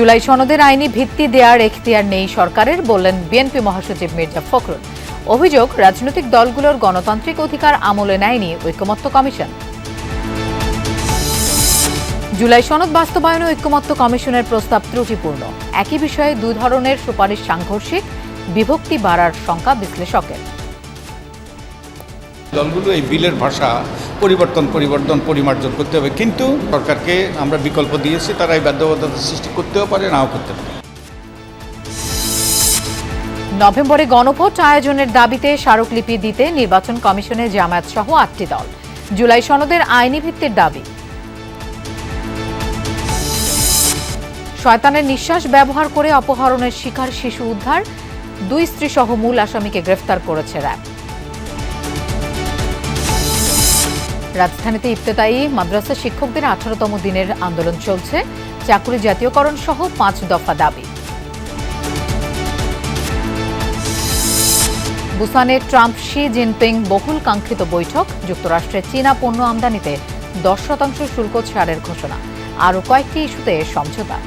জুলাই সনদের আইনি ভিত্তি দেওয়ার এখতিয়ার নেই সরকারের, বললেন বিএনপি মহাসচিব মির্জা ফখরুল। অভিযোগ, রাজনৈতিক দলগুলোর গণতান্ত্রিক অধিকার আমলে নেয়নি ঐকমত্য কমিশন। জুলাই সনদ বাস্তবায়নে ঐক্যমত্য কমিশনের প্রস্তাব ত্রুটিপূর্ণ। একই বিষয়ে দুই ধরনের সুপারিশ সাংঘর্ষিক, বিভক্তি বাড়ার শঙ্কা বিশ্লেষকের। দলগুলো এই বিলের ভাষা পরিবর্তন পরিবর্তন, পরিমার্জন করতে হবে। কিন্তু সরকারকে আমরা বিকল্প দিয়েছি, তারা এই বাধ্যবাধকতা সৃষ্টি করতেও পারে, নাও করতে পারে। নভেম্বরে গণভোট আয়োজনের দাবিতে স্মারকলিপি দিতে নির্বাচন কমিশনে জামায়াত সহ আটটি দল। জুলাই সনদের আইনি ভিত্তির দাবি। শয়তানের নিঃশ্বাস ব্যবহার করে অপহরণের শিকার শিশু উদ্ধার। দুই স্ত্রী সহ মূল আসামিকে গ্রেফতার করেছে র্যাব। রাজধানীতে ইফতেতাই মাদ্রাসা শিক্ষকদের আঠারোতম দিনের আন্দোলন চলছে। চাকুরি জাতীয়করণ সহ পাঁচ দফা দাবি। বুসানে ট্রাম্প শি জিনপিং বহুল কাঙ্ক্ষিত বৈঠক। যুক্তরাষ্ট্রে চীনা পণ্য আমদানিতে দশ শতাংশ শুল্ক ছাড়ের ঘোষণা। আরও কয়েকটি ইস্যুতে সমঝোতা।